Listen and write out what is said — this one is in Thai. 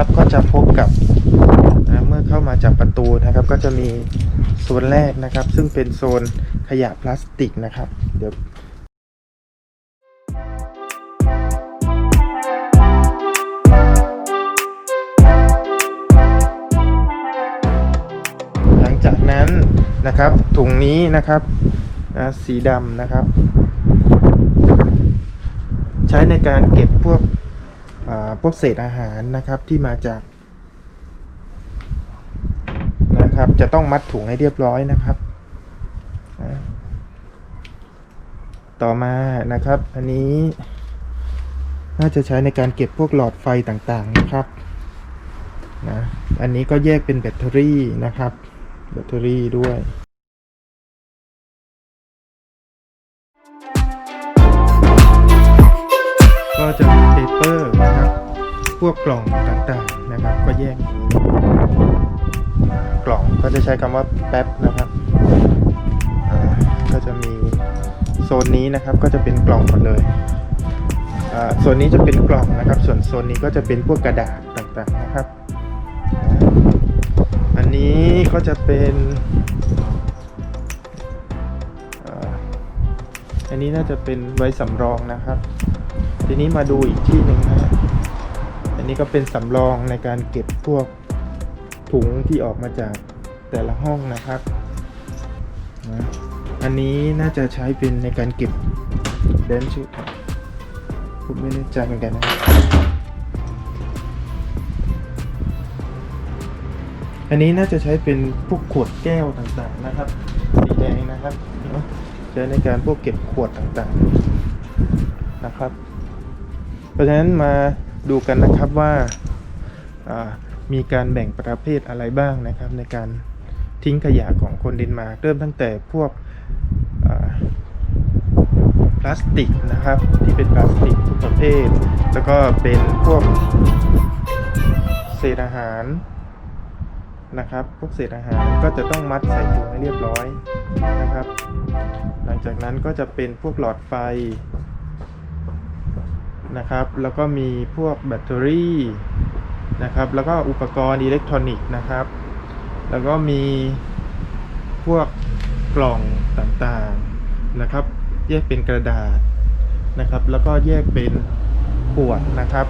ครับก็จะพบกับนะเมื่อเข้ามาจากประตูนะครับ ก็จะมีโซนแรกนะครับ ซึ่งเป็นโซนขยะพลาสติกนะครับ เดี๋ยวหลังจากนั้นนะครับถุงนี้นะครับนะสีดำนะครับ ใช้ในการเก็บพวก พวกเศษอาหารนะครับที่มาจากนะครับจะต้องมัดถุงให้เรียบร้อยนะครับ ต่อมานะครับอันนี้น่าจะใช้ในการเก็บพวกหลอดไฟต่างๆนะครับนะอันนี้ก็แยกเป็นแบตเตอรี่นะครับ แบตเตอรี่ด้วยก็จะมีเปเปอร์ วกกล่องต่างๆนะครับ ก็แยก กล่องก็จะใช้คำว่าแป๊บนะครับก็จะมีโซนนี้นะครับก็จะเป็นกล่องหมดเลยอ่าโซนนี้จะเป็นกล่องนะครับ ส่วนโซนนี้ก็จะเป็นพวกกระดาษต่างๆนะครับ อันนี้ก็จะเป็นอันนี้น่าจะเป็นไว้สำรองนะครับ ทีนี้มาดูอีกที่หนึ่งนะ นี้ก็เป็นสำรองในการเก็บพวกถุงที่ออกมาจากแต่ละห้องนะครับนะอันนี้น่าจะใช้เป็นในการเก็บเดนชุดผมไม่แน่ใจเหมือนกันนะอันนี้น่าจะใช้เป็นพวกขวดแก้วต่างๆนะครับสีแดงนะครับเนอะใช้ในการพวกเก็บขวดต่างๆนะครับ เพราะฉะนั้นมา ดูกันนะครับว่ามีการแบ่งประเภทอะไรบ้างนะครับ ในการทิ้งขยะของคนเดนมาร์กเริ่มตั้งแต่พวกพลาสติกนะครับที่เป็นพลาสติกทุกประเภท แล้วก็เป็นพวกเศษอาหารนะครับ พวกเศษอาหารก็จะต้องมัดใส่ถุงให้เรียบร้อยนะครับ หลังจากนั้นก็จะเป็นพวกหลอดไฟ นะครับ แล้วก็มีพวกแบตเตอรี่นะครับ แล้วก็อุปกรณ์อิเล็กทรอนิกส์นะครับ แล้วก็มีพวกกล่องต่างๆนะครับ แยกเป็นกระดาษนะครับ แล้วก็แยกเป็นขวดนะครับ